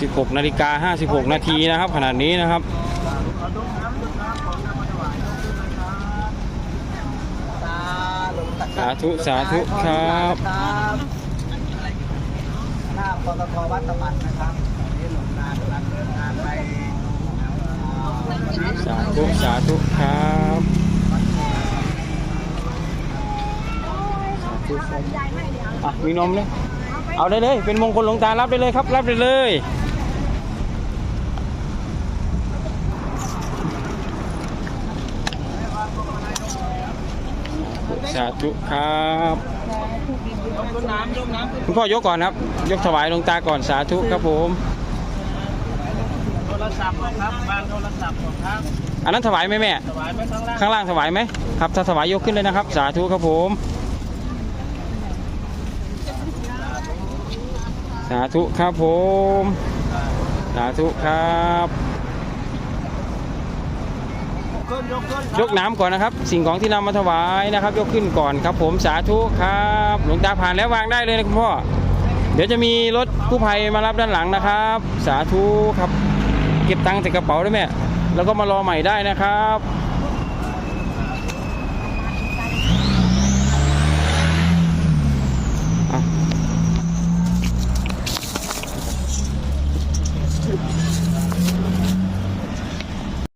16นาฬิกา56 นาทีนะครับขนาดนี้นะครับสาธุสาธุครับหน้าปตทวัดตะมันนะครับนี่หลวงตากำลังเดินทางไปสาธุสาธุครับสาธุครับอะมีนมเลยเอาได้เลย เป็นมงคลหลวงตารับได้เลยครับ รับได้เลย สาธุครับยกน้ำยกน้ำคุณพ่อยกก่อนครับ ยกถวายหลวงตาก่อนสาธุครับผมโทรศัพท์ก่อนครับวางโทรศัพท์ก่อนครับอันนั้นถวายไหมแม่สบายไหมข้างล่างข้างล่างถวายไหมครับถ้าถวายยกขึ้นเลยนะครับ สาธุครับผม สาธุครับผม สาธุครับขึ้น ยกขึ้นยกน้ำก่อนนะครับ สิ่งของที่นำมาถวายนะครับ ยกขึ้นก่อนครับ ผมสาธุครับหลวงตาผ่านแล้ววางได้เลยนะคุณพ่อเดี๋ยวจะมีรถกู้ภัยมารับด้านหลังนะครับ สาธุครับ เก็บตังค์ใส่กระเป๋าด้วยแม่แล้วก็มารอใหม่ได้นะครับ